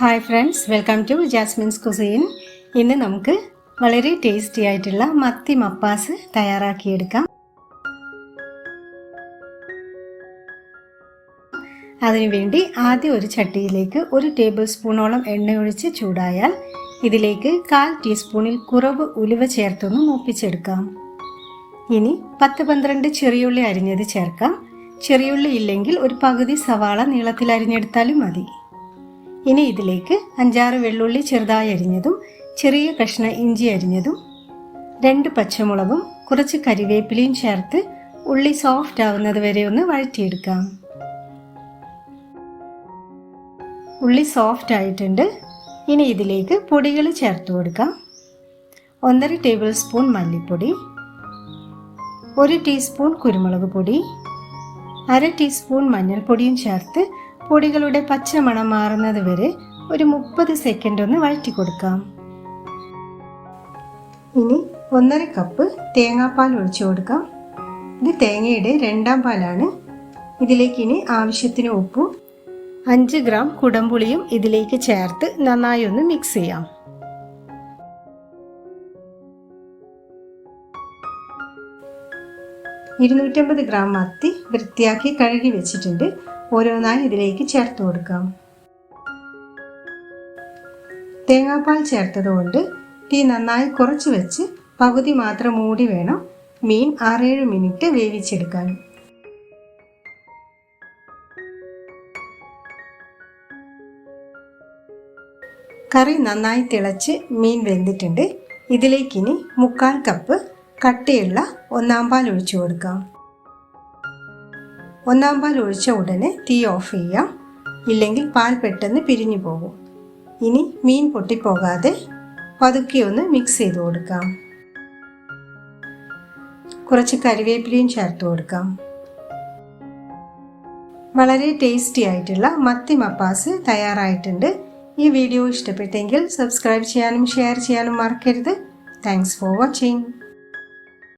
Hi friends welcome to Jasmine's cuisine ഇന്ന് നമുക്ക് വളരെ ടേസ്റ്റി ആയിട്ടുള്ള മത്തി മപ്പാസ് തയ്യാറാക്കിയെടുക്കാം. അതിനുവേണ്ടി ആദ്യം ഒരു ചട്ടിയിലേക്ക് ഒരു ടേബിൾ സ്പൂണോളം എണ്ണ ഒഴിച്ച് ചൂടായാൽ ഇതിലേക്ക് കാൽ ടീസ്പൂണിൽ കുറവ് ഉലുവ ചേർത്തൊന്ന് മൂപ്പിച്ചെടുക്കാം. ഇനി പത്ത് പന്ത്രണ്ട് ചെറിയുള്ളി അരിഞ്ഞത് ചേർക്കാം. ചെറിയുള്ളി ഇല്ലെങ്കിൽ ഒരു പകുതി സവാള നീളത്തിൽ അരിഞ്ഞെടുത്താലും മതി. ഇനി ഇതിലേക്ക് അഞ്ചാറ് വെള്ളുള്ളി ചെറുതായി അരിഞ്ഞതും ചെറിയ കഷ്ണ ഇഞ്ചി അരിഞ്ഞതും രണ്ട് പച്ചമുളകും കുറച്ച് കരിവേപ്പിലയും ചേർത്ത് ഉള്ളി സോഫ്റ്റ് ആവുന്നത് വരെ ഒന്ന് വഴറ്റിയെടുക്കാം. ഉള്ളി സോഫ്റ്റ് ആയിട്ടുണ്ട്. ഇനി ഇതിലേക്ക് പൊടികൾ ചേർത്ത് കൊടുക്കാം. ഒന്നര ടേബിൾ സ്പൂൺ മല്ലിപ്പൊടി ഒരു ടീസ്പൂൺ കുരുമുളക് പൊടി അര ടീസ്പൂൺ മഞ്ഞൾപ്പൊടിയും ചേർത്ത് പൊടികളുടെ പച്ചമണം മാറുന്നത് വരെ ഒരു മുപ്പത് സെക്കൻഡ് ഒന്ന് വഴറ്റി കൊടുക്കാം. ഇനി ഒന്നര കപ്പ് തേങ്ങാപ്പാൽ ഒഴിച്ചു കൊടുക്കാം. ഇത് തേങ്ങയുടെ രണ്ടാം പാലാണ്. ഇതിലേക്ക് ഇനി ആവശ്യത്തിന് ഉപ്പും അഞ്ച് ഗ്രാം കുടംപുളിയും ഇതിലേക്ക് ചേർത്ത് നന്നായി ഒന്ന് മിക്സ് ചെയ്യാം. ഇരുന്നൂറ്റമ്പത് ഗ്രാം മത്തി വൃത്തിയാക്കി കഴുകി വെച്ചിട്ടുണ്ട്. ഓരോന്നായി ഇതിലേക്ക് ചേർത്ത് കൊടുക്കാം. തേങ്ങാപ്പാൽ ചേർത്തതുകൊണ്ട് തീ നന്നായി കുറച്ച് വെച്ച് പകുതി മാത്രം മൂടി വേണം മീൻ ആറേഴ് മിനിറ്റ് വേവിച്ചെടുക്കാൻ. കറി നന്നായി തിളച്ച് മീൻ വെന്തിട്ടുണ്ട്. ഇതിലേക്കിനി മുക്കാൽ കപ്പ് കട്ടിയുള്ള ഒന്നാം പാൽ ഒഴിച്ചു കൊടുക്കാം. ഒന്നാം പാൽ ഒഴിച്ച ഉടനെ തീ ഓഫ് ചെയ്യാം. ഇല്ലെങ്കിൽ പാൽ പെട്ടെന്ന് പിരിഞ്ഞു പോകും. ഇനി മീൻ പൊട്ടിപ്പോകാതെ പതുക്കെ ഒന്ന് മിക്സ് ചെയ്ത് കൊടുക്കാം. കുറച്ച് കരിവേപ്പിലയും ചേർത്ത് കൊടുക്കാം. വളരെ ടേസ്റ്റി ആയിട്ടുള്ള മത്തി മപ്പാസ് തയ്യാറായിട്ടുണ്ട്. ഈ വീഡിയോ ഇഷ്ടപ്പെട്ടെങ്കിൽ സബ്സ്ക്രൈബ് ചെയ്യാനും ഷെയർ ചെയ്യാനും മറക്കരുത്. Thanks for watching